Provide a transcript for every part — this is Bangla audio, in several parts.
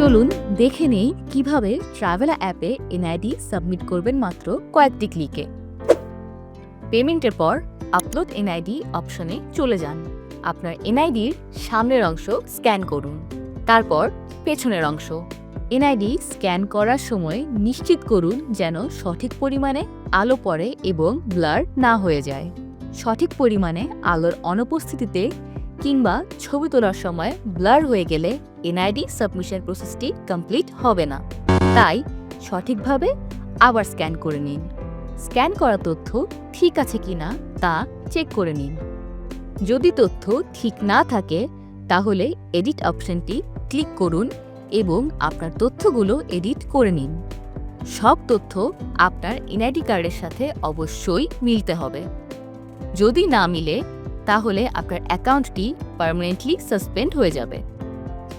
চলুন দেখে নেই কীভাবে ট্রাভেলা অ্যাপে এনআইডি সাবমিট করবেন মাত্র কয়েকটি ক্লিকে। পেমেন্টের পর আপলোড এনআইডি অপশনে চলে যান। আপনার এনআইডির সামনের অংশ স্ক্যান করুন। তারপর পেছনের অংশ। এনআইডি স্ক্যান করার সময় নিশ্চিত করুন যেন সঠিক পরিমাণে আলো পড়ে এবং ব্লার না হয়ে যায়। সঠিক পরিমাণে আলোর অনুপস্থিতিতে কিংবা ছবি তোলার সময় ব্লার হয়ে গেলে এনআইডি সাবমিশন প্রসেসটি কমপ্লিট হবে না। তাই সঠিকভাবে আবার স্ক্যান করে নিন। স্ক্যান করা তথ্য ঠিক আছে কি না তা চেক করে নিন। যদি তথ্য ঠিক না থাকে, তাহলে এডিট অপশনটি ক্লিক করুন এবং আপনার তথ্যগুলো এডিট করে নিন। সব তথ্য আপনার এনআইডি কার্ডের সাথে অবশ্যই মিলতে হবে। যদি না মিলে তাহলে আপনার অ্যাকাউন্টটি পার্মানেন্টলি সাসপেন্ড হয়ে যাবে।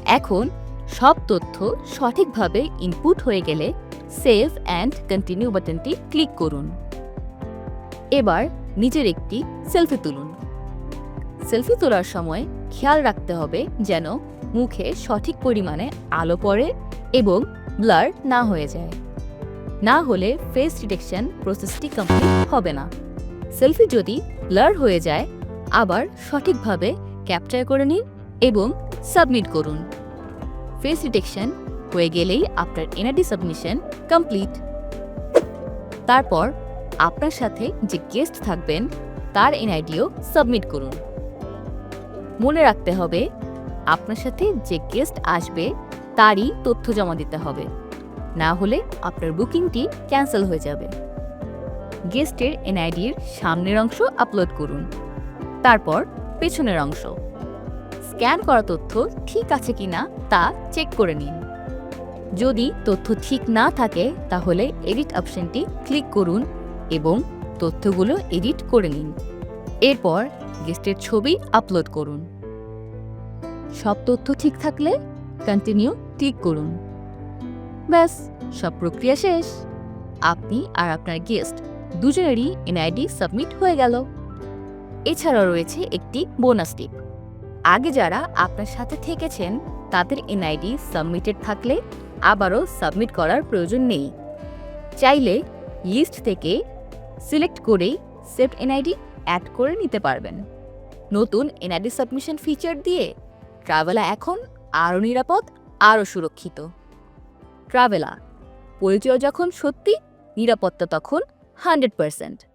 এখন সব তথ্য সঠিকভাবে ইনপুট হয়ে গেলে সেভ অ্যান্ড কন্টিনিউ বাটনটি ক্লিক করুন। এবার নিজের একটি সেলফি তুলুন। সেলফি তোলার সময় খেয়াল রাখতে হবে যেন মুখে সঠিক পরিমাণে আলো পড়ে এবং ব্লার না হয়ে যায়। না হলে ফেস ডিটেকশন প্রসেসটি কমপ্লিট হবে না। সেলফি যদি ব্লার হয়ে যায় সঠিকভাবে ক্যাপচার করে নিন এবং সাবমিট করুন। ফেস ডিটেকশন হয়ে গেলেই আপনার এনআইডি সাবমিশন কমপ্লিট। তারপর আপনার সাথে যে গেস্ট থাকবেন, তার এনআইডিও সাবমিট করুন। মনে রাখতে হবে, আপনার সাথে যে গেস্ট আসবে, তারই তথ্য জমা দিতে হবে। না হলে আপনার বুকিংটি ক্যান্সেল হয়ে যাবে। গেস্টের এনআইডির সামনের অংশ আপলোড করুন। তারপর পেছনের অংশ। স্ক্যান করা তথ্য ঠিক আছে কিনা তা চেক করে নিন। যদি তথ্য ঠিক না থাকে, তাহলে এডিট অপশনটি ক্লিক করুন এবং তথ্যগুলো এডিট করে নিন। এরপর গেস্টের ছবি আপলোড করুন। সব তথ্য ঠিক থাকলে কন্টিনিউ ক্লিক করুন। ব্যাস, সব প্রক্রিয়া শেষ। আপনি আর আপনার গেস্ট দুজনেরই এনআইডি সাবমিট হয়ে গেল। এছাড়াও রয়েছে একটি বোনাস টিপ। আগে যারা আপনার সাথে থেকেছেন, তাদের এনআইডি সাবমিটেড থাকলে আবারও সাবমিট করার প্রয়োজন নেই। চাইলে লিস্ট থেকে সিলেক্ট করেই সেভড এনআইডি অ্যাড করে নিতে পারবেন। নতুন এনআইডি সাবমিশন ফিচার দিয়ে ট্রাভেলা এখন আরও নিরাপদ, আরও সুরক্ষিত। ট্রাভেলা, পরিচয় যখন সত্যি, নিরাপত্তা তখন হান্ড্রেড পার্সেন্ট।